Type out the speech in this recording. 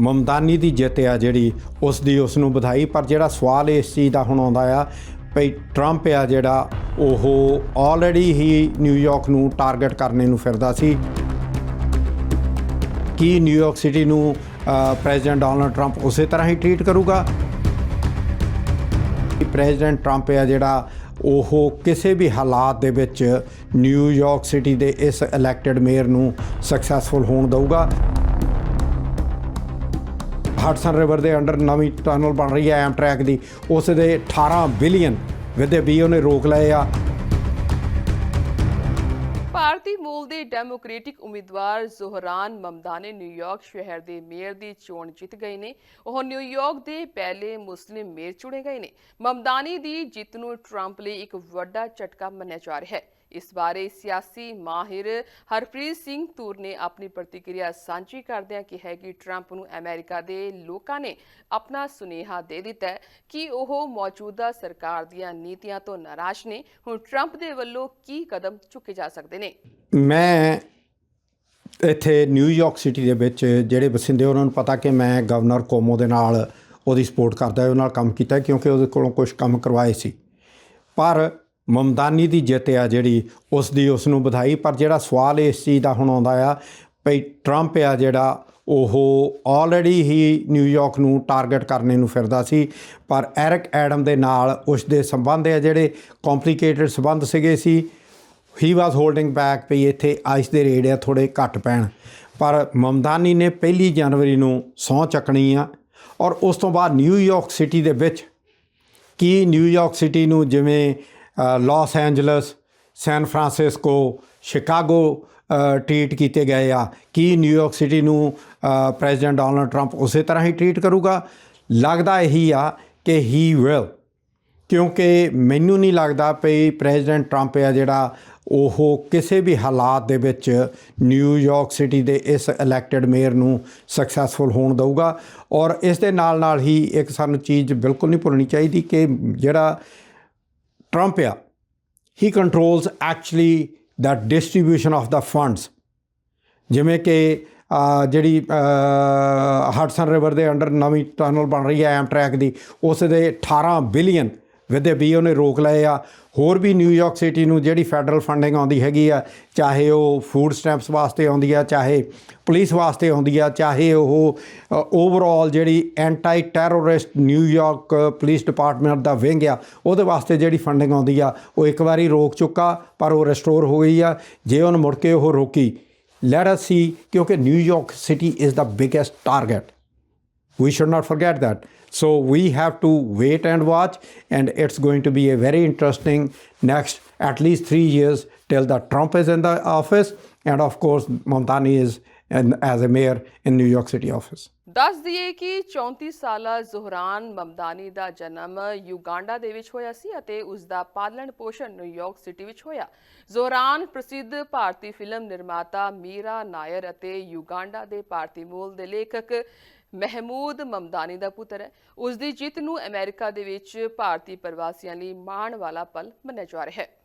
ਮਮਦਾਨੀ ਦੀ ਜਿੱਤ ਆ ਜਿਹੜੀ, ਉਸ ਦੀ ਉਸ ਨੂੰ ਵਧਾਈ, ਪਰ ਜਿਹੜਾ ਸਵਾਲ ਇਸ ਚੀਜ਼ ਦਾ ਹੁਣ ਆਉਂਦਾ ਆ, ਭਈ ਟਰੰਪ ਆ ਜਿਹੜਾ, ਉਹ ਆਲਰੇਡੀ ਹੀ ਨਿਊਯਾਰਕ ਨੂੰ ਟਾਰਗੇਟ ਕਰਨੇ ਨੂੰ ਫਿਰਦਾ ਸੀ। ਕੀ ਨਿਊਯਾਰਕ ਸਿਟੀ ਨੂੰ ਪ੍ਰੈਜ਼ੀਡੈਂਟ ਡੋਨਲਡ ਟਰੰਪ ਉਸੇ ਤਰ੍ਹਾਂ ਹੀ ਟ੍ਰੀਟ ਕਰੂਗਾ? ਪ੍ਰੈਜ਼ੀਡੈਂਟ ਟਰੰਪ ਆ ਜਿਹੜਾ, ਉਹ ਕਿਸੇ ਵੀ ਹਾਲਾਤ ਦੇ ਵਿੱਚ ਨਿਊਯਾਰਕ ਸਿਟੀ ਦੇ ਇਸ ਇਲੈਕਟਿਡ ਮੇਅਰ ਨੂੰ ਸਕਸੈਸਫੁਲ ਹੋਣ ਦਊਗਾ। ਹਡਸਨ ਰਿਵਰ ਦੇ ਅੰਡਰ ਨਵੀਂ ਟਨਲ ਬਣ ਰਹੀ ਹੈ ਐਮ ਦੀ। ਉਸ ਦੇ 18 ਬਿਲੀਅਨ ਵਿਦੇ ਵੀ ਉਹਨੇ ਰੋਕ ਲਏ ਆ। ਭਾਰਤੀ ਮੂਲ ਦੇ ਡੈਮੋਕ੍ਰੈਟਿਕ ਉਮੀਦਵਾਰ ਜ਼ੋਹਰਾਨ ਮਮਦਾਨੀ ਨਿਊਯਾਰਕ ਸ਼ਹਿਰ ਦੇ ਮੇਅਰ ਦੀ ਚੋਣ ਜਿੱਤ ਗਏ ਨੇ। ਉਹ ਨਿਊਯਾਰਕ ਦੇ ਪਹਿਲੇ ਮੁਸਲਿਮ ਮੇਅਰ ਚੁਣੇ ਗਏ ਨੇ। ਮਮਦਾਨੀ ਦੀ ਜਿੱਤ ਨੂੰ ਟਰੰਪ ਲਈ ਇੱਕ ਵੱਡਾ ਝਟਕਾ ਮੰਨਿਆ ਜਾ ਰਿਹਾ ਹੈ। ਇਸ ਬਾਰੇ ਸਿਆਸੀ ਮਾਹਿਰ ਹਰਪ੍ਰੀਤ ਸਿੰਘ ਤੂਰ ਨੇ ਆਪਣੀ ਪ੍ਰਤੀਕਿਰਿਆ ਸਾਂਝੀ ਕਰਦਿਆਂ ਕਿਹਾ ਕਿ ਟਰੰਪ ਨੂੰ ਅਮਰੀਕਾ ਦੇ ਲੋਕਾਂ ਨੇ ਆਪਣਾ ਸੁਨੇਹਾ ਦੇ ਦਿੱਤਾ ਕਿ ਉਹ ਮੌਜੂਦਾ ਸਰਕਾਰ ਦੀਆਂ ਨੀਤੀਆਂ ਤੋਂ ਨਾਰਾਜ਼ ਨੇ। ਹੁਣ ਟਰੰਪ ਦੇ ਵੱਲੋਂ ਕੀ ਕਦਮ ਚੁੱਕੇ ਜਾ ਸਕਦੇ ਨੇ? ਮੈਂ ਇੱਥੇ ਨਿਊਯਾਰਕ ਸਿਟੀ ਦੇ ਵਿੱਚ ਜਿਹੜੇ ਵਸਿੰਦੇ, ਉਹਨਾਂ ਨੂੰ ਪਤਾ ਕਿ ਮੈਂ ਗਵਰਨਰ ਕੋਮੋ ਦੇ ਨਾਲ ਉਹਦੀ ਸਪੋਰਟ ਕਰਦਾ, ਉਹਦੇ ਨਾਲ ਕੰਮ ਕੀਤਾ ਕਿਉਂਕਿ ਉਹਦੇ ਕੋਲੋਂ ਕੁਝ ਕੰਮ ਕਰਵਾਏ ਸੀ। ਪਰ ਮਮਦਾਨੀ ਦੀ ਜਿੱਤ ਆ ਜਿਹੜੀ, ਉਸ ਦੀ ਉਸ ਨੂੰ ਵਧਾਈ, ਪਰ ਜਿਹੜਾ ਸਵਾਲ ਇਸ ਚੀਜ਼ ਦਾ ਹੁਣ ਆਉਂਦਾ ਆ, ਭਈ ਟਰੰਪ ਆ ਜਿਹੜਾ, ਉਹ ਆਲਰੇਡੀ ਹੀ ਨਿਊਯਾਰਕ ਨੂੰ ਟਾਰਗੇਟ ਕਰਨੇ ਨੂੰ ਫਿਰਦਾ ਸੀ, ਪਰ ਐਰਿਕ ਐਡਮ ਦੇ ਨਾਲ ਉਸ ਦੇ ਸੰਬੰਧ ਆ ਜਿਹੜੇ ਕੰਪਲਿਕੇਟਡ ਸੰਬੰਧ ਸੀਗੇ ਸੀ ਹੀ ਵਾਸ ਹੋਲਡਿੰਗ ਬੈਕ ਵੀ ਇੱਥੇ ਆਈਸ ਦੇ ਰੇਟ ਆ ਥੋੜੇ ਘੱਟ ਪੈਣ। ਪਰ ਮਮਦਾਨੀ ਨੇ ਪਹਿਲੀ ਜਨਵਰੀ ਨੂੰ ਸਹੁੰ ਚੱਕਣੀ ਆ, ਔਰ ਉਸ ਤੋਂ ਬਾਅਦ ਨਿਊਯਾਰਕ ਸਿਟੀ ਦੇ ਵਿੱਚ ਕੀ ਨਿਊਯਾਰਕ ਸਿਟੀ ਨੂੰ ਜਿਵੇਂ Los Angeles San Francisco Chicago treat ਕੀਤੇ ਗਏ ਆ। ਕੀ ਨਿਊਯਾਰਕ ਸਿਟੀ ਨੂੰ ਪ੍ਰੈਜ਼ੀਡੈਂਟ ਡੋਨਲਡ ਟਰੰਪ ਉਸੇ ਤਰ੍ਹਾਂ ਹੀ ਟ੍ਰੀਟ ਕਰੂਗਾ? ਲੱਗਦਾ ਇਹੀ ਆ ਕਿ ਹੀ ਵਿਲ ਕਿਉਂਕਿ ਮੈਨੂੰ ਨਹੀਂ ਲੱਗਦਾ ਪਈ ਪ੍ਰੈਜ਼ੀਡੈਂਟ ਟਰੰਪ ਆ ਜਿਹੜਾ ਉਹ ਕਿਸੇ ਵੀ ਹਾਲਾਤ ਦੇ ਵਿੱਚ ਨਿਊਯਾਰਕ ਸਿਟੀ ਦੇ ਇਸ ਇਲੈਕਟਿਡ ਮੇਅਰ ਨੂੰ ਸਕਸੈਸਫੁਲ ਹੋਣ ਦਊਗਾ। ਔਰ ਇਸ ਦੇ ਨਾਲ ਨਾਲ ਹੀ ਇੱਕ ਸਾਨੂੰ ਚੀਜ਼ ਬਿਲਕੁਲ ਨਹੀਂ ਭੁੱਲਣੀ ਚਾਹੀਦੀ ਕਿ ਜਿਹੜਾ ਟਰੰਪ ਆ ਹੀ controls actually the distribution of the funds ਜਿਵੇਂ ਕਿ ਜਿਹੜੀ ਹਟਸਨ ਰਿਵਰ ਦੇ ਅੰਡਰ ਨਵੀਂ ਟਨਲ ਬਣ ਰਹੀ ਹੈ ਐਮ ਟਰੈਕ ਦੀ ਉਸ ਦੇ 18 ਬਿਲੀਅਨ ਵਿਦੇ ਬੀ ਉਹਨੇ ਰੋਕ ਲਏ ਆ। ਹੋਰ ਵੀ ਨਿਊਯਾਰਕ ਸਿਟੀ ਨੂੰ ਜਿਹੜੀ ਫੈਡਰਲ ਫੰਡਿੰਗ ਆਉਂਦੀ ਹੈਗੀ ਆ, ਚਾਹੇ ਉਹ ਫੂਡ ਸਟੈਂਪਸ ਵਾਸਤੇ ਆਉਂਦੀ ਆ, ਚਾਹੇ ਪੁਲਿਸ ਵਾਸਤੇ ਆਉਂਦੀ ਆ, ਚਾਹੇ ਉਹ ਓਵਰਆਲ ਜਿਹੜੀ anti terrorist New York police department ਦਾ ਵਿੰਗ ਆ, ਉਹਦੇ ਵਾਸਤੇ ਜਿਹੜੀ ਫੰਡਿੰਗ ਆਉਂਦੀ ਆ, ਉਹ ਇੱਕ ਵਾਰੀ ਰੋਕ ਚੁੱਕਾ, ਪਰ ਉਹ ਰੈਸਟੋਰ ਹੋ ਗਈ ਆ। ਜੇ ਉਹਨ ਮੁੜ ਕੇ ਉਹ ਰੋਕੀ, let us ਸੀ ਕਿਉਂਕਿ New York city is the biggest target we should not forget that so we have to wait and watch and it's going to be a very interesting next at least 3 years till the trump is in the office and of course mamdani is in, as a mayor in new york city office ਦੱਸ ਦਈਏ ਕਿ 34 ਸਾਲਾ ਜ਼ੋਹਰਾਨ ਮਮਦਾਨੀ ਦਾ ਜਨਮ Uganda ਦੇ ਵਿੱਚ ਹੋਇਆ ਸੀ ਅਤੇ ਉਸ ਦਾ ਪਾਲਣ ਪੋਸ਼ਣ ਨਿਊਯਾਰਕ ਸਿਟੀ ਵਿੱਚ ਹੋਇਆ ਜ਼ੋਹਰਾਨ ਪ੍ਰਸਿੱਧ ਭਾਰਤੀ ਫਿਲਮ ਨਿਰਮਾਤਾ ਮੀਰਾ ਨਾਇਰ ਅਤੇ ਯੂਗਾਂਡਾ ਦੇ ਭਾਰਤੀ ਮੂਲ ਦੇ ਲੇਖਕ ਮਹਿਮੂਦ ਮਮਦਾਨੀ ਦਾ ਪੁੱਤਰ ਹੈ। ਉਸ ਦੀ ਜਿੱਤ ਨੂੰ ਅਮਰੀਕਾ ਦੇ ਵਿੱਚ ਭਾਰਤੀ ਪ੍ਰਵਾਸੀਆਂ ਲਈ ਮਾਣ ਵਾਲਾ ਪਲ ਮੰਨਿਆ ਜਾ ਰਿਹਾ ਹੈ।